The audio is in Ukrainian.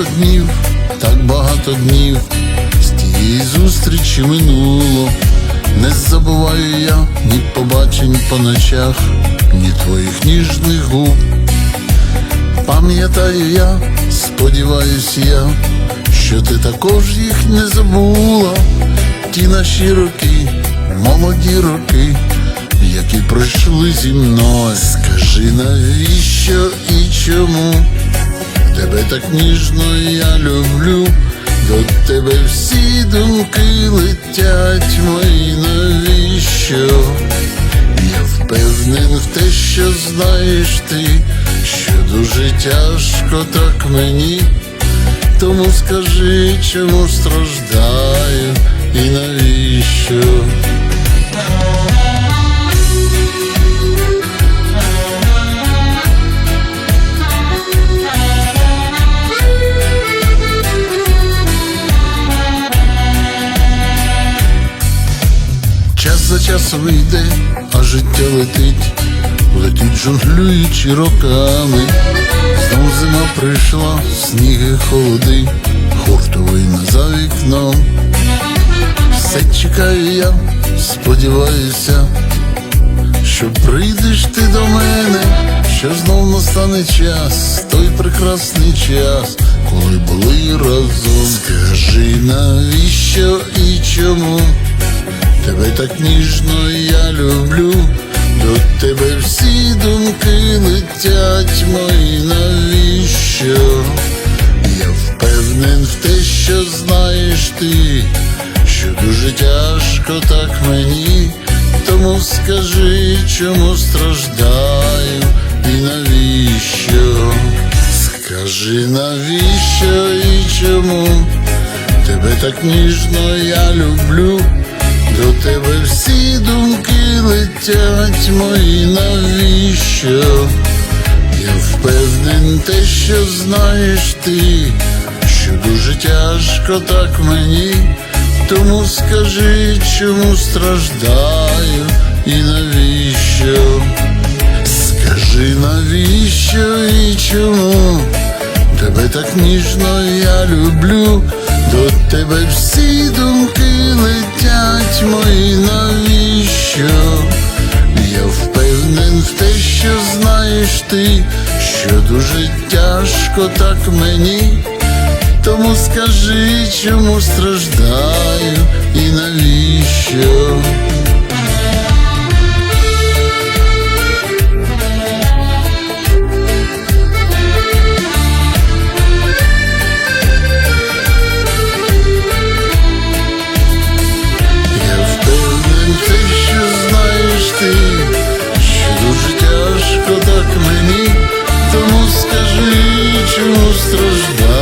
Багато днів, так багато днів, з тієї зустрічі минуло. Не забуваю я ні побачень по ночах, ні твоїх ніжних губ. Пам'ятаю я, сподіваюсь я, що ти також їх не забула. Ті наші роки, молоді роки, які пройшли зі мною. Скажи, навіщо і чому тебе так ніжно я люблю, до тебе всі думки летять мої, навіщо? Я впевнен в те, що знаєш ти, що дуже тяжко так мені, тому скажи, чому страждаю і навіщо? Час за часом йде, а життя летить, летить жонглюючи роками. Знов зима прийшла, сніги холоди, хуртовина за вікном. Все чекаю я, сподіваюся, що прийдеш ти до мене, що знов настане час, той прекрасний час, коли були разом. Скажи, навіщо і чому? Тебе так ніжно я люблю, до тебе всі думки летять мої, навіщо? Я впевнен в те, що знаєш ти, що дуже тяжко так мені, тому скажи, чому страждаю і навіщо? Скажи, навіщо і чому? Тебе так ніжно я люблю, до тебе всі думки летять мої, навіщо? Я впевнен те, що знаєш ти, що дуже тяжко так мені, тому скажи, чому страждаю і навіщо? Скажи, навіщо і чому? Тебе так ніжно я люблю, до тебе всі думки летять мої, навіщо? Я впевнен в те, що знаєш ти, що дуже тяжко так мені, тому скажи, чому страждаю і навіщо? Ти, що дуже тяжко так мені, тому скажи, чому страждаю